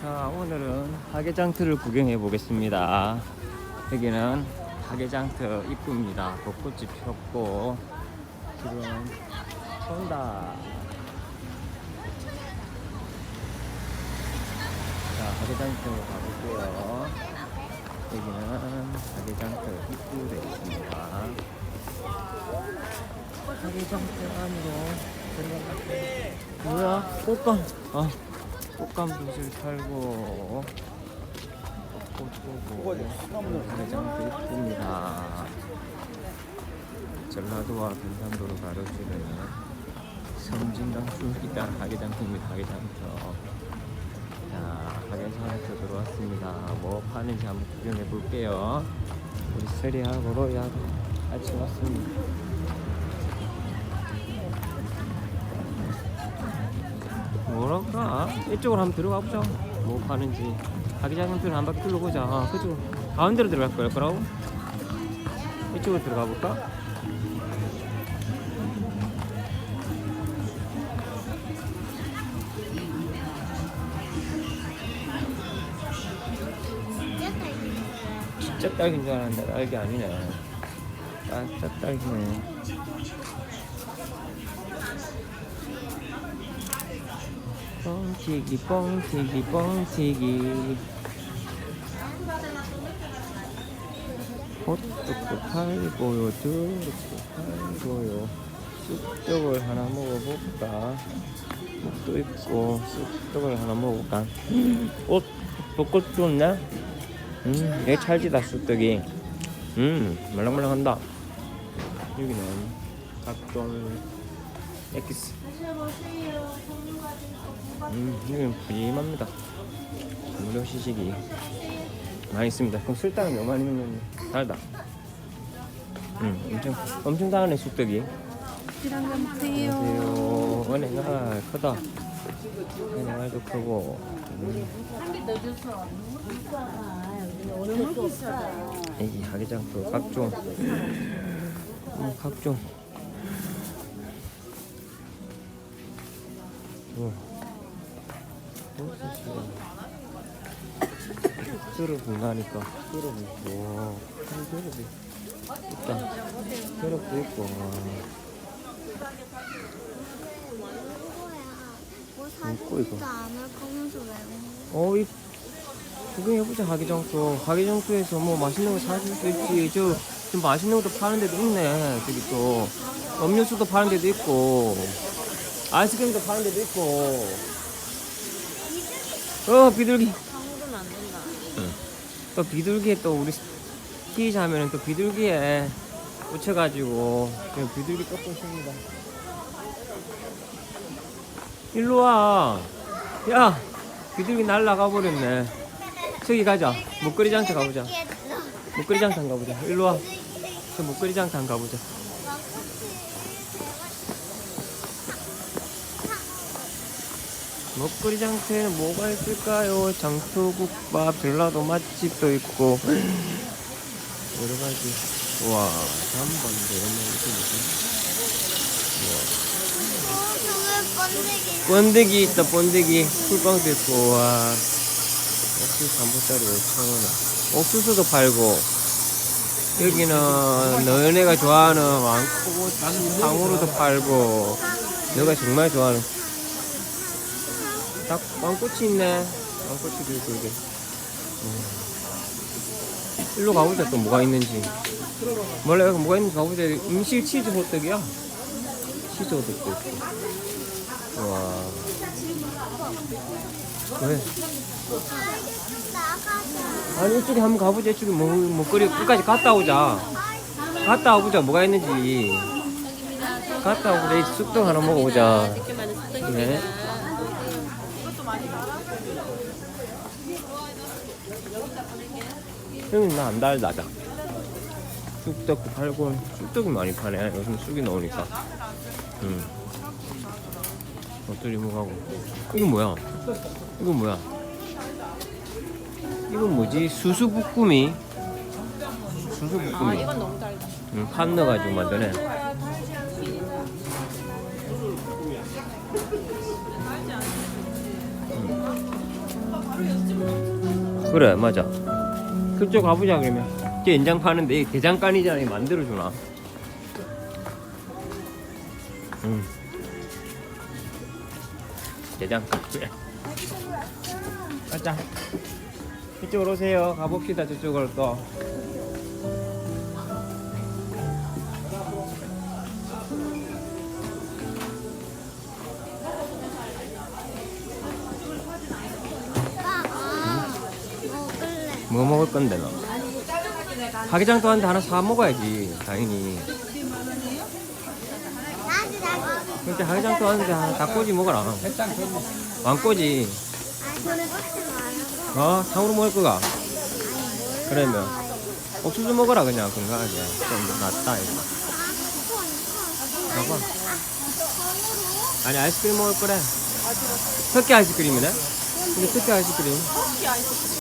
자 오늘은 하계장터를 구경해 보겠습니다. 여기는 하계장터 입구입니다. 벚꽃이 폈고 지금 온다. 자 하계장터 가볼게요. 여기는 하계장터 입구 되어 있습니다. 하계장터 안으로 들어가볼게요 뭐야? 꽃감. 아 꽃감 붓을 팔고 꽃 보고 회장도 이쁩니다. 전라도와 경상도를 가로지르는 섬진강 술기 따라 하계장터입니다. 하계장터 자 하계장터 들어왔습니다. 뭐 파는지 한번 구경해 볼게요. 우리 세리하고 로이하고 같이 왔습니다 뭐랄까 이쪽으로 한번 들어가 보자. 뭐 파는지. 자기장터는 한 바퀴 둘러보자. 아, 그쪽 가운데로 들어갈 거야 그럼. 이쪽으로 들어가 볼까? 진짜 딸기인 줄 알았는데 딸기 아니네. 진짜 딸기네 뻥튀기 뻥튀기 뻥튀기. 호떡도 팔고요 두릅도 팔고요. 쑥떡을 하나 먹어볼까? 쑥도 있고 쑥떡을 하나 먹어볼까? 어? 벚꽃 좋네 음 이게 찰지다 쑥떡이. 음 말랑말랑한다. 여기는 각종 엑기스 음, 여기는 푸짐합니다. 무료 시식이 많이 있습니다. 그럼 술당은 몇 마리 넣으면 달다. 음, 엄청 엄청 달네 쑥떡이. 안녕하세요. 은행아 크다. 은행알도 크고. 음. 이 하계장도 각종 음, 각종. 우와. 쓰럽 분다니까 쓰럽 있고 쓰럽이 있다 쓰럽도 있고 뭐 웃고 이거. 어이 구경해보자 하기정수 하기정수에서 뭐 맛있는 거 사줄 수 있지. 저 좀 맛있는 것도 파는 데도 있네. 저기 또 음료수도 파는 데도 있고 아이스크림도 파는 데도 있고 어 비둘기 방금 안 된다. 또 비둘기에 또 우리 스키자 하면은 또 비둘기에 붙여가지고 그냥 비둘기 조금 씁니다. 일로 와. 야, 비둘기 날라가 버렸네. 저기 가자. 목걸이 장터 가보자. 목걸이 장터 가보자. 일로 와. 저 목걸이 장터 가보자. 먹거리 장터에는 뭐가 있을까요? 장토국밥, 전라도 맛집도 있고 여러 가지. 와, 잠반도 얼마 이렇게 어, 저게 번데기. 있다, 번데기. 풀빵도 있고, 와. 옥수수 한 보짜리 5천원. 옥수수도 팔고, 여기는 너네가 좋아하는 왕코, 탕후루도 팔고, 너가 정말 좋아하는 닭, 왕꼬치 있네. 왕꼬치도 있고, 이게. 음. 일로 가보자, 또 뭐가 있는지. 몰라, 여기 뭐가 있는지 가보자. 임실 치즈 호떡이야. 치즈 호떡도 있고. 와. 왜? 아니, 이쪽에 한번 가보자. 이쪽에 뭐, 먹거리 끝까지 갔다 오자. 갔다 오보자. 뭐가 있는지. 갔다. 이 쑥떡 하나 먹어보자. 네. 여기 나안 달다자. 쑥떡도 팔고, 쑥떡이 많이 파네. 요즘 쑥이 나오니까. 음. 겉들이 뭐하고. 이건 뭐야? 이건 뭐야? 이건 뭐지? 수수부꾸미? 수수부꾸미. 너무 달다. 응, 판 넣어가지고 만드네. 음. 그래 맞아 그쪽 가보자 그러면. 저 연장 파는데 이 대장간이잖아 만들어주나? 응 대장간. 그래 가자. 이쪽으로 오세요. 가봅시다 저쪽으로 또 뭐 먹을 건데 너? 하기장 또한테 하나 사 먹어야지 당연히 나도 나도. 근데 하기장 또한테 닭꼬지 먹어라 왕꼬지. 어? 탕후루 먹을 거가? 그러면 옥수수 먹어라 그냥 건강하게 좀 낫다 이거 콘으로? 아니 아이스크림 먹을 거래 석기 아이스크림이네? 근데 석기 아이스크림